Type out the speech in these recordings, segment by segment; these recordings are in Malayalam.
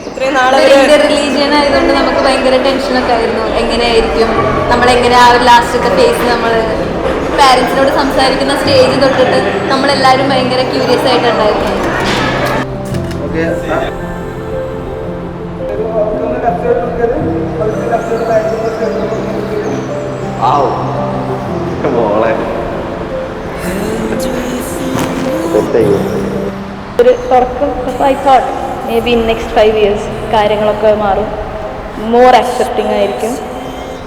ഇത്രയും നാളെ ഇന്ത്യൻ റിലീജിയൻ ആയതുകൊണ്ട് നമുക്ക് ഭയങ്കര ടെൻഷനൊക്കെ ആയിരുന്നു. എങ്ങനെയായിരിക്കും? നമ്മളെങ്ങനെ ആ ഒരു ലാസ്റ്റത്തെ ഫേസ് നമ്മൾ പാരൻസിനോട് സംസാരിക്കുന്ന സ്റ്റേജ് തൊട്ടിട്ട് നമ്മളെല്ലാവരും ഭയങ്കര ക്യൂരിയസ് ആയിട്ടുണ്ടായിരുന്നു. മോളെ ഒരു തുറക്കം I thought maybe in next five years കാര്യങ്ങളൊക്കെ മാറും. മോർ അക്സെപ്റ്റിംഗ് ആയിരിക്കും.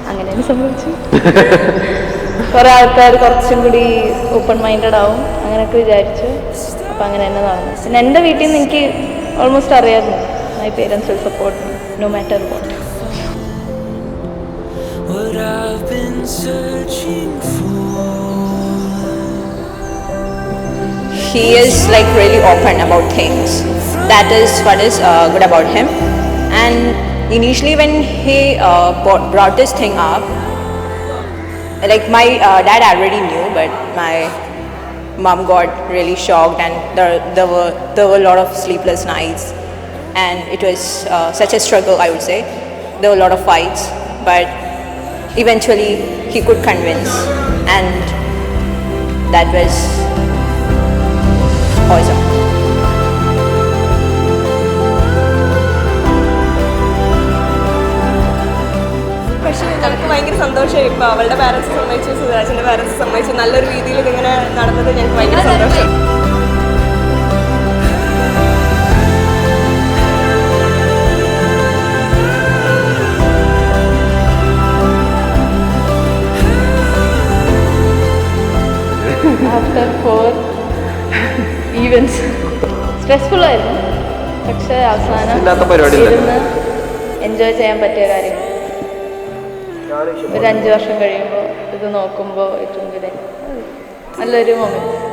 അങ്ങനെ തന്നെ സംഭവിച്ചു കുറേ ആൾക്കാർ കുറച്ചും കൂടി ഓപ്പൺ മൈൻഡഡ് ആവും. അങ്ങനെയൊക്കെ വിചാരിച്ചു അപ്പം അങ്ങനെ തന്നെ നടന്നു. പിന്നെ എന്റെ വീട്ടിൽ നിന്ന് എനിക്ക് ഓൾമോസ്റ്റ് അറിയാമായിരുന്നു. My parents will support no matter what what I've been searching for. He is like really open about things. That is what is uh, good about him. And initially, when he uh, brought, this thing up, like my uh, dad already knew, but my mom got really shocked, and there, there were there were a lot of sleepless nights, and it was uh, such a struggle. I would say there were a lot of fights, but eventually he could convince, and that was ഞങ്ങൾക്ക് ഇപ്പൊ സന്തോഷമായി ഇപ്പോൾ അവളുടെ പാരൻസ് സമ്മതിച്ചു സുരാജിന്റെ പാരൻസ് സമ്മതിച്ചു. നല്ലൊരു രീതിയിൽ ഇതിങ്ങനെ നടന്നത് ഞങ്ങൾക്ക് ഭയങ്കര സന്തോഷം. ആഫ്റ്റർ ഫോർ ഈവൻസ് സ്ട്രെസ്ഫുൾ ആയിരുന്നു. പക്ഷേ അവസാനം. എൻജോയ് ചെയ്യാൻ പറ്റിയ കാര്യം. ഒരു അഞ്ച് വർഷം കഴിയുമ്പോൾ ഇത് നോക്കുമ്പോൾ ഏറ്റവും കൂടെ നല്ലൊരു മൊമെന്റ്